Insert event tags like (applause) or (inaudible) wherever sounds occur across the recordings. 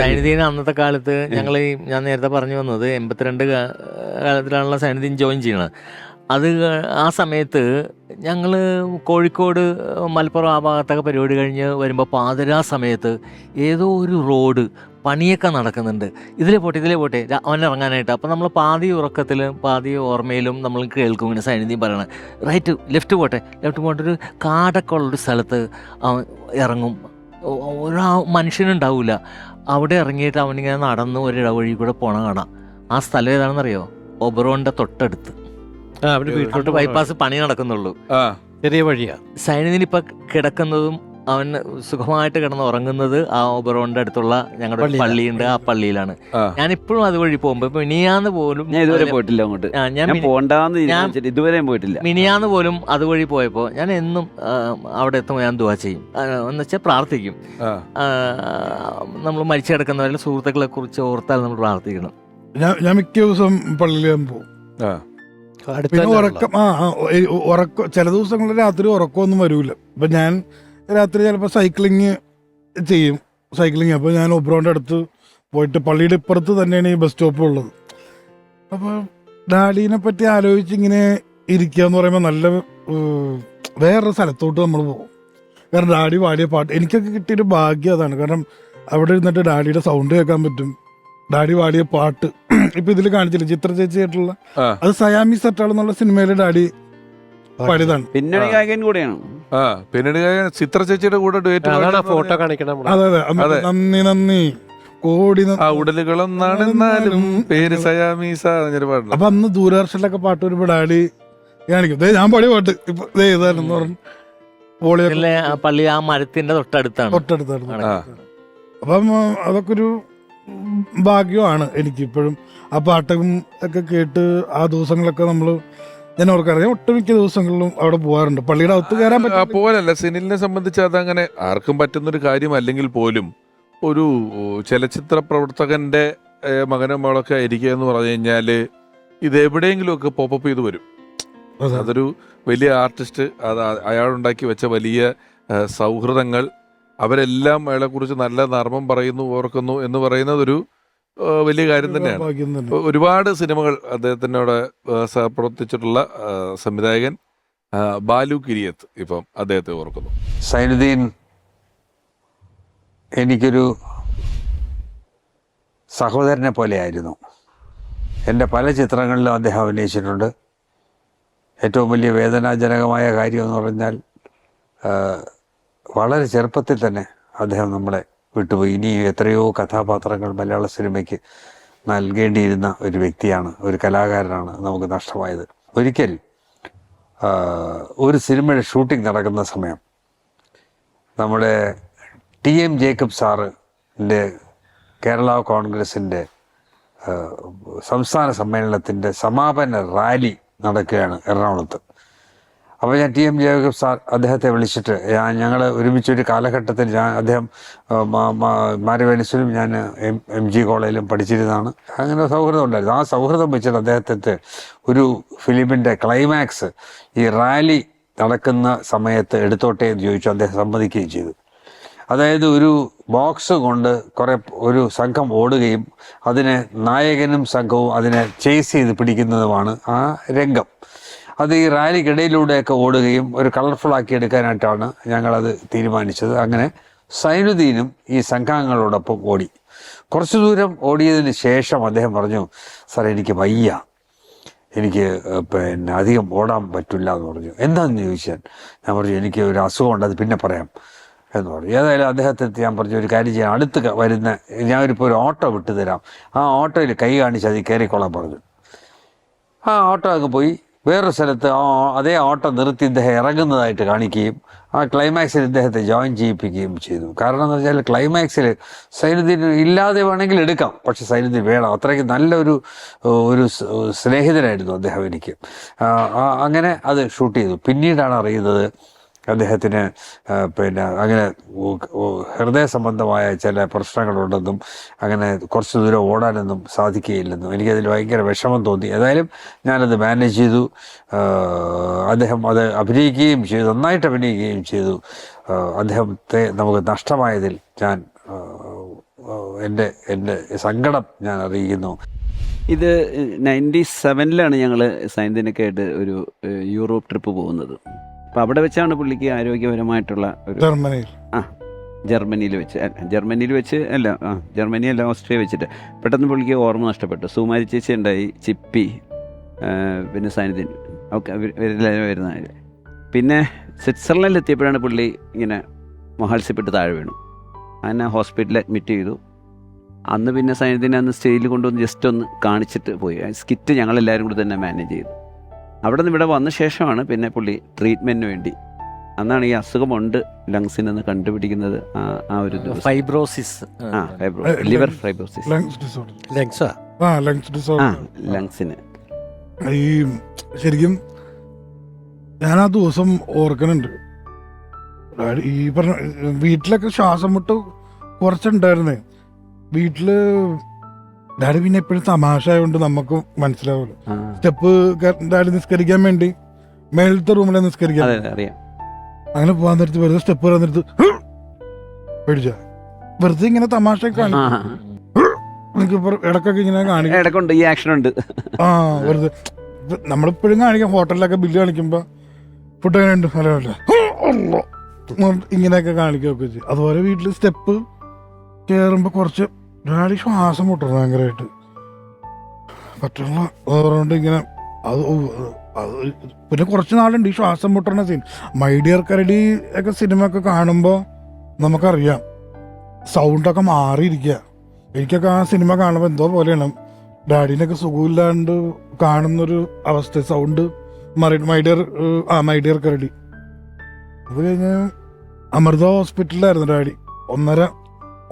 സൈനിധീന അന്നത്തെ കാലത്ത് ഞങ്ങൾ ഞാൻ നേരത്തെ പറഞ്ഞു വന്നത് എൺപത്തിരണ്ട് കാലത്തിലാണല്ലോ സൈനിധീൻ ജോയിൻ ചെയ്യണത്. അത് ആ സമയത്ത് ഞങ്ങൾ കോഴിക്കോട് മലപ്പുറം ആ ഭാഗത്തൊക്കെ പരിപാടി കഴിഞ്ഞ് വരുമ്പോൾ പാതിരാ സമയത്ത് ഏതോ ഒരു റോഡ് പണിയൊക്കെ നടക്കുന്നുണ്ട്. ഇതിലെ പോട്ടെ ഇതിലെ പോട്ടെ അവൻ ഇറങ്ങാനായിട്ട്. അപ്പോൾ നമ്മൾ പാതി ഉറക്കത്തിലും പാതി ഓർമ്മയിലും നമ്മൾ കേൾക്കും ഇങ്ങനെ സൈനിധ്യം പറയണം റൈറ്റ് ലെഫ്റ്റ് പോട്ടെ. ലെഫ്റ്റ് പോട്ടൊരു ഒരു കാടൊക്കെ ഉള്ളൊരു സ്ഥലത്ത് അവൻ ഇറങ്ങും. ഒരു മനുഷ്യനുണ്ടാവില്ല അവിടെ ഇറങ്ങിയിട്ട് അവനിങ്ങനെ നടന്ന് ഒരു ഇടവഴി കൂടെ പോണ കാണാം. ആ സ്ഥലം ഏതാണെന്നറിയോ? ഒബറോണിന്റെ തൊട്ടടുത്ത്. അവിടെ വീട്ടിലോട്ട് ബൈപ്പാസ് പണി നടക്കുന്നുള്ളൂ. ചെറിയ വഴിയാ. സൈനിന് ഇപ്പൊ കിടക്കുന്നതും അവൻ സുഖമായിട്ട് കിടന്ന് ഉറങ്ങുന്നത് ആ ഒബറോണിന്റെ അടുത്തുള്ള ഞങ്ങളുടെ. പള്ളിയുണ്ട് ആ പള്ളിയിലാണ്. ഞാൻ ഇപ്പോഴും അതുവഴി പോകുമ്പോ ഇപ്പൊ മിനിയാന്ന് പോലും ഞാൻ ഇതുവരെ പോയിട്ടില്ല അങ്ങോട്ട്. ഞാൻ പോണ്ടാന്ന് ഇതുവരെയും പോയിട്ടില്ല. മിനിയാന്ന് പോലും അതുവഴി പോയപ്പോ ഞാൻ എന്നും അവിടെ എത്തുമ്പോൾ ഞാൻ ദുവാ ചെയ്യും. ആ, എന്ന് വെച്ചാൽ പ്രാർത്ഥിക്കും. നമ്മൾ മരിച്ചു കിടക്കുന്നവരുടെ സുഹൃത്തുക്കളെ കുറിച്ച് ഓർത്താൽ നമ്മൾ പ്രാർത്ഥിക്കണം. ഞാൻ മിക്ക ദിവസം പള്ളിയിൽ ഞാൻ പോകും. ആ. അടുത്ത് പിന്നെ ഉറക്കം ആ ആ, ഉറക്കം ചില ദിവസങ്ങളിൽ രാത്രി ഉറക്കമൊന്നും വരൂല. ഇപ്പൊ ഞാൻ രാത്രി ചിലപ്പോൾ സൈക്ലിങ് ചെയ്യും. സൈക്ലിങ് അപ്പോൾ ഞാൻ ഒബ്രോന്റെ അടുത്ത് പോയിട്ട് പള്ളിയുടെ ഇപ്പുറത്ത് തന്നെയാണ് ഈ ബസ് സ്റ്റോപ്പ് ഉള്ളത്. അപ്പോൾ ഡാഡീനെ പറ്റി ആലോചിച്ച് ഇങ്ങനെ ഇരിക്കുക എന്ന് പറയുമ്പോൾ നല്ല വേറൊരു സ്ഥലത്തോട്ട് നമ്മൾ പോകും. കാരണം ഡാഡി പാടിയ പാട്ട് എനിക്കൊക്കെ കിട്ടിയൊരു ഭാഗ്യം അതാണ്. കാരണം അവിടെ ഇരുന്നിട്ട് ഡാഡിയുടെ സൗണ്ട് കേൾക്കാൻ പറ്റും. ഡാഡി പാടിയ പാട്ട് (clears throat) ഇപ്പൊ ഇതിൽ കാണിച്ചില്ല ചിത്ര ചേച്ചിയായിട്ടുള്ള? ആയിട്ടുള്ള അത് സയാമി സറ്റാൾ എന്നുള്ള സിനിമയിലെ ഡാഡി പാടിയതാണ്. പിന്നണി ആ. ഗായകൻ കൂടെയാണ്. ആ പിന്നീട് ചിത്ര ചേച്ചിയുടെ കൂടെ ഡുവേറ്റ് അതാണ് ആ ഫോട്ടോ കാണിക്കണം നമ്മൾ. അതെ അതെ അന്ന് അതെ. നന്ദി നന്ദി കോടി നന്ദി. ആ ഉടലുകളൊന്നാണെന്നാലും പേര് സയാമീസ എന്നൊരു പാടില്ല അപ്പൊ അന്ന് ദൂരദർശനിലൊക്കെ പാട്ട് ഒരു പിടാളി കാണിക്കും ദേ ഞാൻ പാടിയ പാട്ട് ഇപ്പൊ ദേ ഇതായിരുന്നു പറഞ്ഞു പോളിയൊക്കെ ഇതിലെ ആ പള്ളി ആ മരത്തിന്റെ തൊട്ടടുത്താണ് തൊട്ടടുത്തായിരുന്നു ആ. അപ്പം ആ, അതൊക്കെ ഒരു ഭാഗ്യമാണ് എനിക്കിപ്പോഴും ആ പാട്ടും ഒക്കെ കേട്ട് ആ ദിവസങ്ങളൊക്കെ നമ്മൾ ഞാൻ ഓർക്കറിയാം ഒട്ടുമിക്ക ദിവസങ്ങളിലും അവിടെ പോകാറുണ്ട് പള്ളിയുടെ അകത്ത് കയറാൻ ആ, പറ്റും പോലല്ല സിനിലിനെ സംബന്ധിച്ച് അതങ്ങനെ ആർക്കും പറ്റുന്നൊരു കാര്യമല്ലെങ്കിൽ പോലും ഒരു ചലച്ചിത്ര പ്രവർത്തകന്റെ മകനും മകനോ മകളൊക്കെ ആയിരിക്കുക എന്ന് പറഞ്ഞു കഴിഞ്ഞാൽ ഇത് എവിടെയെങ്കിലും ഒക്കെ പോപ്പപ്പ് ചെയ്ത് വരും. അതൊരു വലിയ ആർട്ടിസ്റ്റ് അത് ആ- അയാളുണ്ടാക്കി വെച്ച വലിയ ആ, സൗഹൃദങ്ങൾ അവരെല്ലാം അയാളെക്കുറിച്ച് നല്ല നർമ്മം പറയുന്നു ഓർക്കുന്നു എന്ന് പറയുന്നത് ഒരു വലിയ കാര്യം തന്നെയാണ്. ഒരുപാട് സിനിമകൾ അദ്ദേഹത്തിനോട് സഹപ്രവർത്തിച്ചിട്ടുള്ള സംവിധായകൻ ബാലു കിരിയത്ത് ഇപ്പം അദ്ദേഹത്തെ ഓർക്കുന്നു. സൈനുദ്ദീൻ എനിക്കൊരു സഹോദരനെ പോലെയായിരുന്നു. എന്റെ പല ചിത്രങ്ങളിലും അദ്ദേഹം അഭിനയിച്ചിട്ടുണ്ട്. ഏറ്റവും വലിയ വേദനാജനകമായ കാര്യം എന്ന് പറഞ്ഞാൽ വളരെ ചെറുപ്പത്തിൽ തന്നെ അദ്ദേഹം നമ്മളെ വിട്ടുപോയി. ഇനി എത്രയോ കഥാപാത്രങ്ങൾ മലയാള സിനിമയ്ക്ക് നൽകേണ്ടിയിരുന്ന ഒരു വ്യക്തിയാണ് ഒരു കലാകാരനാണ് നമുക്ക് നഷ്ടമായത്. ഒരിക്കൽ ഒരു സിനിമയുടെ ഷൂട്ടിംഗ് നടക്കുന്ന സമയം നമ്മുടെ ടി എം ജേക്കബ് സാറിന്റെ കേരള കോൺഗ്രസിന്റെ സംസ്ഥാന സമ്മേളനത്തിന്റെ സമാപന റാലി നടക്കുകയാണ് എറണാകുളത്ത്. അപ്പോൾ ഞാൻ ടി എം ജേക്കബ് സാർ അദ്ദേഹത്തെ വിളിച്ചിട്ട് ഞാൻ ഞങ്ങൾ ഒരുമിച്ചൊരു കാലഘട്ടത്തിൽ ഞാൻ അദ്ദേഹം ആ, മാ- മാ- ഞാൻ എം എം ജി കോളേജിലും പഠിച്ചിരുന്നതാണ്. അങ്ങനെ സൗഹൃദം ഉണ്ടായിരുന്നു. ആ സൗഹൃദം വെച്ചിട്ട് അദ്ദേഹത്തെ ഒരു ഫിലിമിന്റെ ക്ലൈമാക്സ് ഈ റാലി നടക്കുന്ന സമയത്ത് എടുത്തോട്ടെ എന്ന് ചോദിച്ചു. അദ്ദേഹം സമ്മതിക്കുകയും ചെയ്തു. അതായത് ഒരു ബോക്സ് കൊണ്ട് കുറെ ഒരു സംഘം ഓടുകയും അതിനെ നായകനും സംഘവും അതിനെ ചേസ് ചെയ്ത് പിടിക്കുന്നതുമാണ് ആ രംഗം. അത് ഈ റാലിക്കിടയിലൂടെയൊക്കെ ഓടുകയും ഒരു കളർഫുൾ ആക്കി എടുക്കാനായിട്ടാണ് ഞങ്ങളത് തീരുമാനിച്ചത്. അങ്ങനെ സൈനുദ്ദീനും ഈ സംഘാംഗങ്ങളോടൊപ്പം ഓടി. കുറച്ചു ദൂരം ഓടിയതിന് ശേഷം അദ്ദേഹം പറഞ്ഞു സാർ എനിക്ക് വയ്യ. എനിക്ക് പിന്നെ അധികം ഓടാൻ പറ്റില്ല എന്ന് പറഞ്ഞു. എന്താണെന്ന് ചോദിച്ചാൽ? ഞാൻ പറഞ്ഞു എനിക്ക് ഒരു അസുഖമുണ്ട് അത് പിന്നെ പറയാം എന്ന് പറഞ്ഞു. ഏതായാലും അദ്ദേഹത്തെ ഞാൻ പറഞ്ഞു ഒരു കാര്യം ചെയ്യാം. അടുത്ത് വരുന്ന ഞാനിപ്പോൾ ഒരു ഓട്ടോ വിട്ടുതരാം. ആ ഓട്ടോയിൽ കൈ കാണിച്ച് അതിൽ കയറിക്കൊള്ളാൻ പറഞ്ഞു. ആ ഓട്ടോ അങ്ങ് പോയി. വേറൊരു സ്ഥലത്ത് അതേ ഓട്ടം നിർത്തി ഇദ്ദേഹം ഇറങ്ങുന്നതായിട്ട് കാണിക്കുകയും ആ ക്ലൈമാക്സിൽ ഇദ്ദേഹത്തെ ജോയിൻ ചെയ്യിപ്പിക്കുകയും ചെയ്തു. കാരണം എന്ന് വെച്ചാൽ ക്ലൈമാക്സിൽ സൈനുദ്ദീൻ ഇല്ലാതെ വേണമെങ്കിൽ എടുക്കാം. പക്ഷെ സൈനുദ്ദീൻ വേണം. അത്രയ്ക്ക് നല്ലൊരു ഒരു സ്നേഹിതനായിരുന്നു അദ്ദേഹം എനിക്ക്. അങ്ങനെ അത് ഷൂട്ട് ചെയ്തു. പിന്നീടാണ് അറിയുന്നത് അദ്ദേഹത്തിന് പിന്നെ അങ്ങനെ ഹൃദയ സംബന്ധമായ ചില പ്രശ്നങ്ങളുണ്ടെന്നും അങ്ങനെ കുറച്ച് ദൂരം ഓടാനൊന്നും സാധിക്കുകയില്ലെന്നും എനിക്കതിൽ ഭയങ്കര വിഷമം തോന്നി. ഏതായാലും ഞാനത് മാനേജ് ചെയ്തു. അദ്ദേഹം അത് അഭിനയിക്കുകയും ചെയ്തു നന്നായിട്ട് അഭിനയിക്കുകയും ചെയ്തു. അദ്ദേഹത്തെ നമുക്ക് നഷ്ടമായതിൽ ഞാൻ എന്റെ എന്റെ സങ്കടം ഞാൻ അറിയിക്കുന്നു. ഇത് നയന്റി സെവനിലാണ് ഞങ്ങൾ സൈന്തിനൊക്കെ ആയിട്ട് ഒരു യൂറോപ്പ് ട്രിപ്പ് പോകുന്നത്. അപ്പോൾ അവിടെ വെച്ചാണ് പുള്ളിക്ക് ആരോഗ്യപരമായിട്ടുള്ള ഒരു ജർമ്മനിയിൽ. ആ ജർമ്മനിയിൽ വെച്ച്. അല്ല, ജർമ്മനിയിൽ വെച്ച് അല്ല ആ ജർമ്മനി അല്ല ഓസ്ട്രിയ വെച്ചിട്ട്. പെട്ടെന്ന് പുള്ളിക്ക് ഓർമ്മ നഷ്ടപ്പെട്ടു. സുമാരി ചേച്ചി ഉണ്ടായി ചിപ്പി പിന്നെ സൈനിധിൻ ഒക്കെ വരുന്ന പിന്നെ സ്വിറ്റ്സർലൻഡിൽ എത്തിയപ്പോഴാണ് പുള്ളി ഇങ്ങനെ മഹാത്സ്യപ്പെട്ട് താഴെ വീണു. അങ്ങനെ ഹോസ്പിറ്റലിൽ അഡ്മിറ്റ് ചെയ്തു. അന്ന് പിന്നെ സൈന്യത്തിനെ അന്ന് സ്റ്റേജിൽ കൊണ്ടുവന്ന് ജസ്റ്റ് ഒന്ന് കാണിച്ചിട്ട് പോയി. സ്കിറ്റ് ഞങ്ങളെല്ലാവരും കൂടി തന്നെ മാനേജ് ചെയ്തു. അവിടെ നിന്ന് ഇവിടെ വന്ന ശേഷമാണ് പിന്നെ പുള്ളി ട്രീറ്റ്മെന്റിന് വേണ്ടി. അന്നാണ് ഈ അസുഖമുണ്ട് ലങ്സിനെന്ന് കണ്ടുപിടിക്കുന്നത് ആ ഒരു ഫൈബ്രോസിസ് ആ fibro liver fibrosis lungs disorder ലങ്സാ ആ ലങ്സ് ആ ഡിസോർഡർ ലങ്സിന്. ഈ ശരിക്കും ഞാൻ ആ ദിവസം ഓർക്കുന്നുണ്ട് ഈ പറഞ്ഞ വീട്ടിലൊക്കെ ശ്വാസം മുട്ട് കുറച്ചുണ്ടായിരുന്നേ. വീട്ടിൽ ഡാഡി പിന്നെ എപ്പോഴും തമാശ ആയതുകൊണ്ട് നമുക്ക് മനസ്സിലാവുമല്ലോ സ്റ്റെപ്പ് ഡാഡി നിസ്കരിക്കാൻ വേണ്ടി മേളത്തെ റൂമിലെ നിസ്കരിക്കാൻ. അങ്ങനെ പോകാൻ നേരത്ത് വെറുതെ സ്റ്റെപ്പ് കയറാൻ നേരത്ത് പേടിച്ച. വെറുതെ ഇങ്ങനെ തമാശ കാണിക്കും ഇടക്കൊക്കെ ഇങ്ങനെ കാണിക്കും. ഇടക്കുണ്ട് ഈ ആക്ഷൻ ഉണ്ട് ആ വെറുതെ. നമ്മളിപ്പോഴും കാണിക്കാം ഹോട്ടലിലൊക്കെ ബില്ല് കാണിക്കുമ്പോ ഫുഡ് അങ്ങനെ ഉണ്ട്? അള്ളാ. ഇങ്ങനെയൊക്കെ കാണിക്കുകയൊക്കെ ചെയ്യും. അതുപോലെ വീട്ടിൽ സ്റ്റെപ്പ് കയറുമ്പോൾ കുറച്ച് ഒരാളി ശ്വാസം മുട്ടണം ഭയങ്കരമായിട്ട്. പറ്റുള്ള അതുകൊണ്ട് ഇങ്ങനെ അത് അത് പിന്നെ കുറച്ച് നാളുണ്ട് ഈ ശ്വാസം മുട്ടണ സീൻ മൈഡിയർ കരടി ഒക്കെ സിനിമ ഒക്കെ കാണുമ്പോൾ നമുക്കറിയാം സൗണ്ടൊക്കെ മാറിയിരിക്കുക എനിക്കൊക്കെ ആ സിനിമ കാണുമ്പോൾ എന്തോ പോലെയാണ്. ഡാഡിനൊക്കെ സുഖമില്ലാണ്ട് കാണുന്നൊരു അവസ്ഥ സൗണ്ട് മറി മൈഡിയർ ആ മൈഡിയർ കരടി. അത് കഴിഞ്ഞ് അമൃത ഹോസ്പിറ്റലിലായിരുന്നു ഡാഡി. ഒന്നര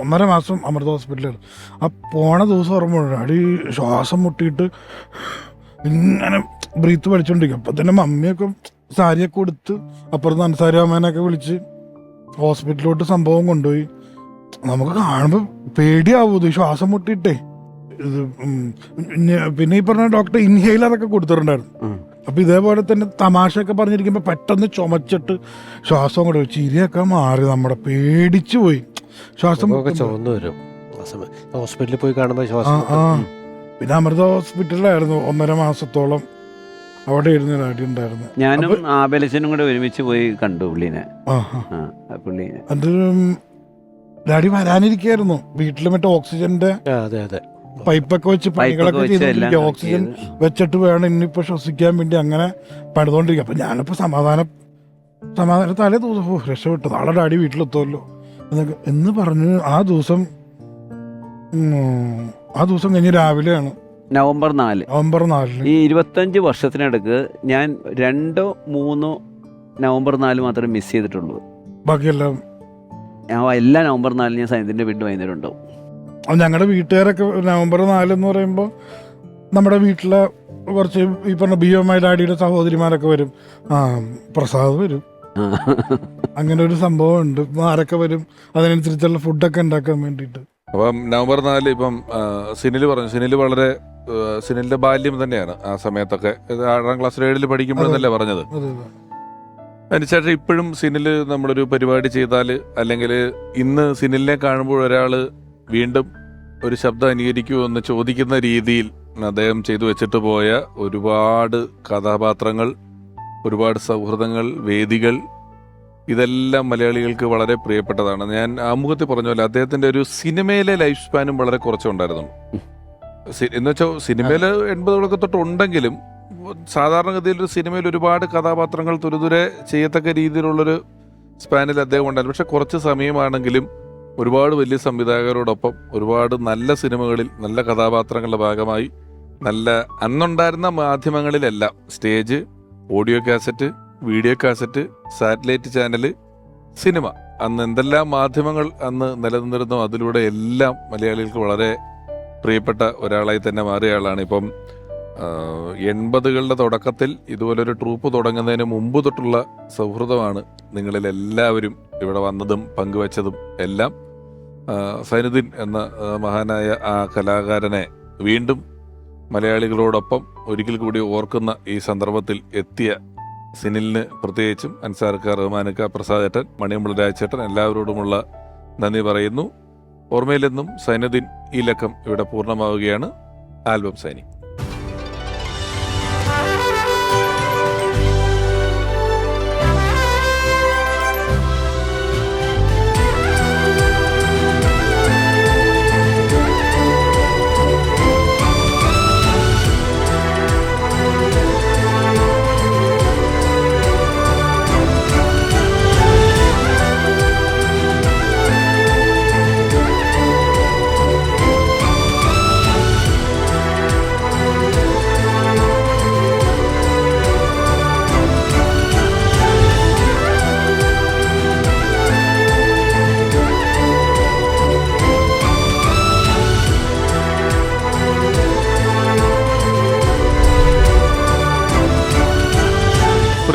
ഒന്നര മാസം അമൃത ഹോസ്പിറ്റലിൽ ആ പോണ ദിവസം ഓർമ്മ അടി ശ്വാസം മുട്ടിയിട്ട് ഇങ്ങനെ ബ്രീത്ത് പഠിച്ചോണ്ടിരിക്കും അപ്പം തന്നെ മമ്മിയൊക്കെ സാരിയൊക്കെ കൊടുത്ത് അപ്പുറത്ത് അൻസാരി അമ്മേനൊക്കെ വിളിച്ച് ഹോസ്പിറ്റലിലോട്ട് സംഭവം കൊണ്ടുപോയി. നമുക്ക് കാണുമ്പോൾ പേടിയാവൂ ഇത് ശ്വാസം മുട്ടിയിട്ടേ. ഇത് പിന്നെ ഈ പറഞ്ഞ ഡോക്ടർ ഇൻഹെയിലറൊക്കെ കൊടുത്തിട്ടുണ്ടായിരുന്നു. അപ്പം അപ്പൊ ഇതേപോലെ തന്നെ തമാശയൊക്കെ പറഞ്ഞിരിക്കുമ്പോൾ പെട്ടെന്ന് ചുമച്ചിട്ട് ശ്വാസം കൂടെ ചിരിയൊക്കെ മാറി. നമ്മുടെ പേടിച്ചു പോയി. ശ്വാസം ഒക്കെ. ചുവന്നു വരും. ഹോസ്പിറ്റലിൽ പോയി കാണുമ്പോൾ ശ്വാസം പിന്നെ അമൃത ഹോസ്പിറ്റലിലായിരുന്നു. ഒന്നര മാസത്തോളം അവിടെ ഇരുന്ന് ഡാഡി ഉണ്ടായിരുന്നു. ഞാനും ആബലച്ചനും കൂടെ ഒരുമിച്ച് പോയി കണ്ടു പുള്ളിനെ. പുള്ളീനെ. അത് ഡാഡി വരാനിരിക്കായിരുന്നു. വീട്ടിൽ മറ്റേ ഓക്സിജന്റെ അതെ അതെ. പൈപ്പൊക്കെ വെച്ച് പണികളൊക്കെ ചെയ്തോണ്ടിരിക്കുക ഓക്സിജൻ വെച്ചിട്ട് വേണം ഇനിയിപ്പോ ശ്വസിക്കാൻ വേണ്ടി അങ്ങനെ പണിതുകൊണ്ടിരിക്കുക അപ്പൊ ഞാനിപ്പോ സമാധാനം സമാധാന തലേ ദിവസം രക്ഷപ്പെട്ടു. നാളെ ഡാഡി വീട്ടിലെത്തുമല്ലോ. എന്നൊക്കെ എന്ന് പറഞ്ഞ് ആ ദിവസം ഉം, ആ ദിവസം കഴിഞ്ഞ് രാവിലെയാണ്. നവംബർ നാല്. നവംബർ നാലിന്. ഈ ഇരുപത്തഞ്ച് വർഷത്തിനടുക്ക് ഞാൻ രണ്ടോ മൂന്നോ നവംബർ നാല് മാത്രമേ മിസ് ചെയ്തിട്ടുള്ളൂ. ബാക്കിയെല്ലാം. ഞാൻ എല്ലാ നവംബർ നാലിന് ഞാൻ സൈന്യത്തിന്റെ വീട്ടിൽ വൈകുന്നേരം ഉണ്ടാവും ഞങ്ങളുടെ വീട്ടുകാരൊക്കെ നവംബർ നാല് എന്ന് പറയുമ്പോൾ നമ്മുടെ വീട്ടിലെ കുറച്ച് ഈ പറഞ്ഞ ബി എം ഐ ഡാഡിയുടെ സഹോദരിമാരൊക്കെ വരും. ആ പ്രസാദ് വരും. അങ്ങനെ ഒരു സംഭവം ഉണ്ട് ആരൊക്കെ വരും? അതിനനുസരിച്ചുള്ള ഫുഡൊക്കെ ഉണ്ടാക്കാൻ വേണ്ടിയിട്ട്. അപ്പം നവംബർ നാല് ഇപ്പം സിനിൽ പറഞ്ഞു. സിനിൽ വളരെ സിനിലിന്റെ ബാല്യം തന്നെയാണ് ആ സമയത്തൊക്കെ. ആറാം ക്ലാസ് ഏഴിൽ പഠിക്കുമ്പോഴെന്നല്ലേ പറഞ്ഞത്? അതിനുശേഷം ഇപ്പോഴും സിനിൽ നമ്മളൊരു പരിപാടി ചെയ്താൽ അല്ലെങ്കിൽ ഇന്ന് സിനിലിനെ കാണുമ്പോൾ ഒരാൾ വീണ്ടും ഒരു ശബ്ദം അനുകരിക്കുമോ എന്ന് ചോദിക്കുന്ന രീതിയിൽ അദ്ദേഹം ചെയ്തു വെച്ചിട്ട് പോയ ഒരുപാട് കഥാപാത്രങ്ങൾ ഒരുപാട് സൗഹൃദങ്ങൾ വേദികൾ ഇതെല്ലാം മലയാളികൾക്ക് വളരെ പ്രിയപ്പെട്ടതാണ്. ഞാൻ ആമുഖത്തിൽ പറഞ്ഞ പോലെ അദ്ദേഹത്തിന്റെ ഒരു സിനിമയിലെ ലൈഫ് സ്പാനും വളരെ കുറച്ചുണ്ടായിരുന്നു. എന്ന് വെച്ചാൽ സിനിമയിൽ എൺപതുകളൊക്കെ തൊട്ട് ഉണ്ടെങ്കിലും സാധാരണഗതിയിൽ ഒരു സിനിമയിൽ ഒരുപാട് കഥാപാത്രങ്ങൾ തുരുതുരെ ചെയ്യത്തക്ക രീതിയിലുള്ളൊരു സ്പാനിൽ അദ്ദേഹം ഉണ്ടായിരുന്നു. പക്ഷെ കുറച്ച് സമയമാണെങ്കിലും ഒരുപാട് വലിയ സംവിധായകരോടൊപ്പം ഒരുപാട് നല്ല സിനിമകളിൽ നല്ല കഥാപാത്രങ്ങളുടെ ഭാഗമായി നല്ല അന്നുണ്ടായിരുന്ന മാധ്യമങ്ങളിലെല്ലാം stage audio cassette video cassette satellite channel cinema. അന്ന് എന്തെല്ലാം മാധ്യമങ്ങൾ അന്ന് നിലനിന്നിരുന്നോ അതിലൂടെ എല്ലാം മലയാളികൾക്ക് വളരെ പ്രിയപ്പെട്ട ഒരാളായി തന്നെ മാറിയ ആളാണ് ഇപ്പം എൺപതുകളുടെ തുടക്കത്തിൽ ഇതുപോലൊരു ട്രൂപ്പ് തുടങ്ങുന്നതിന് മുമ്പ് തൊട്ടുള്ള സൗഹൃദമാണ് നിങ്ങളിൽ എല്ലാവരും ഇവിടെ വന്നതും പങ്കുവച്ചതും എല്ലാം. സൈനുദ്ദീൻ എന്ന മഹാനായ ആ കലാകാരനെ വീണ്ടും മലയാളികളോടൊപ്പം ഒരിക്കൽ കൂടി ഓർക്കുന്ന ഈ സന്ദർഭത്തിൽ എത്തിയ സിനിലിന് പ്രത്യേകിച്ചും അൻസാർക്ക റഹ്മാനക്ക പ്രസാദേട്ടൻ മണിയമ്പള രാജേട്ടൻ എല്ലാവരോടുമുള്ള നന്ദി പറയുന്നു. ഓർമ്മയിലെന്നും സൈനദിൻ ഈ ലക്കം ഇവിടെ പൂർണമാവുകയാണ്. ആൽബം സൈനി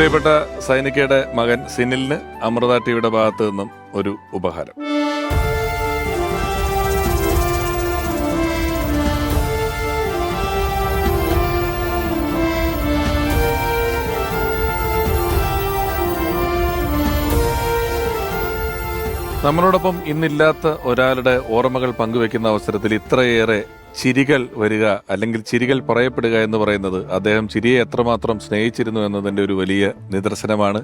പ്രിയപ്പെട്ട സൈനികയുടെ മകൻ സിനിലിന് അമൃത ടിവിയുടെ ഭാഗത്ത് നിന്നും ഒരു ഉപഹാരം. നമ്മളോടൊപ്പം ഇന്നില്ലാത്ത ഒരാളുടെ ഓർമ്മകൾ പങ്കുവെക്കുന്ന അവസരത്തിൽ ഇത്രയേറെ ചിരികൾ വരിക അല്ലെങ്കിൽ ചിരികൾ പറയപ്പെടുക എന്ന് പറയുന്നത് അദ്ദേഹം ചിരിയെ എത്രമാത്രം സ്നേഹിച്ചിരുന്നു എന്നതിന്റെ ഒരു വലിയ നിദർശനമാണ്.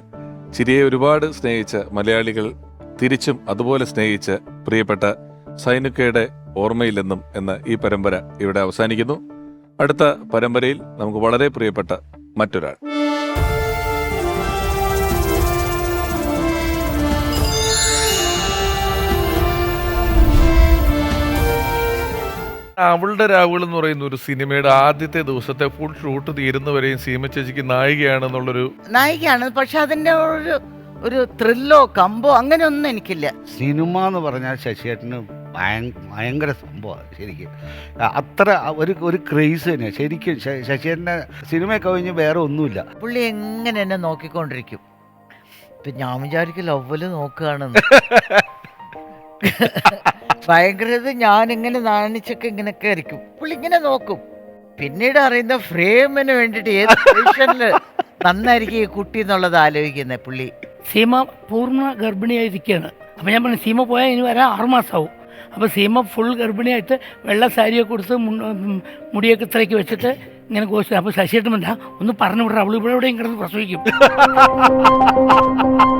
ചിരിയെ ഒരുപാട് സ്നേഹിച്ച മലയാളികൾ തിരിച്ചും അതുപോലെ സ്നേഹിച്ച പ്രിയപ്പെട്ട സൈനുക്കയുടെ ഓർമ്മയില്ലെന്നും എന്ന ഈ പരമ്പര ഇവിടെ അവസാനിക്കുന്നു. അടുത്ത പരമ്പരയിൽ നമുക്ക് വളരെ പ്രിയപ്പെട്ട മറ്റൊരാൾ. അവളുടെ രാവുകൾ എന്ന് പറയുന്ന ഒരു സിനിമയുടെ ആദ്യത്തെ ദിവസത്തെ ഫുൾ ഷൂട്ട് തീരുന്നവരെയും സീമ ചേച്ചിക്ക് നായികയാണെന്നുള്ളൊരു നായികയാണ്. പക്ഷെ അതിന്റെ ഒരു ഒരു ത്രില്ലോ കമ്പോ അങ്ങനെ അങ്ങനെയൊന്നും എനിക്കില്ല. സിനിമ എന്ന് പറഞ്ഞാൽ ശശിയേട്ടന് ഭയങ്കര സംഭവമാണ് ശരിക്കും. അത്ര ഒരു ഒരു ക്രേസ് തന്നെയാണ് ശരിക്കും ശശിയേട്ടന്റെ സിനിമ കഴിഞ്ഞ് വേറെ ഒന്നുമില്ല. പുള്ളി എങ്ങനെ എന്നെ നോക്കിക്കൊണ്ടിരിക്കും? ഇപ്പൊ ഞാൻ വിചാരിക്കും ലവ്വൽ നോക്കുകയാണെന്ന്. (laughs) ഭയങ്കര ഞാനിങ്ങനെ ഞാൻ ഇങ്ങനെ നാണിച്ചൊക്കെ ഇങ്ങനെയൊക്കെ ആയിരിക്കും പുള്ളി ഇങ്ങനെ നോക്കും. പിന്നീട് അറിയുന്ന ഫ്രെയിമിന് വേണ്ടിട്ട് ഏത് പൊസിഷനിൽ നന്നായിരിക്കും ഈ കുട്ടി എന്നുള്ളത് ആലോചിക്കുന്നത് പുള്ളി. സീമ പൂർണ ഗർഭിണിയായിരിക്കുകയാണ് അപ്പോൾ ഞാൻ പറഞ്ഞു സീമ പോയാൽ ഇനി വരാൻ ആറുമാസമാവും അപ്പോൾ സീമ ഫുൾ ഗർഭിണിയായിട്ട് വെള്ള സാരിയൊക്കെ കൊടുത്ത് മുടിയൊക്കെ ഇത്രയ്ക്ക് വെച്ചിട്ട് ഇങ്ങനെ ഗോസ്റ്റ് അപ്പോൾ ശശിയേട്ടൻ ഒന്ന് പറഞ്ഞു വിടാം അവൾ ഇവിടെ എവിടെയും കിടന്ന് പ്രസവിക്കും. (laughs)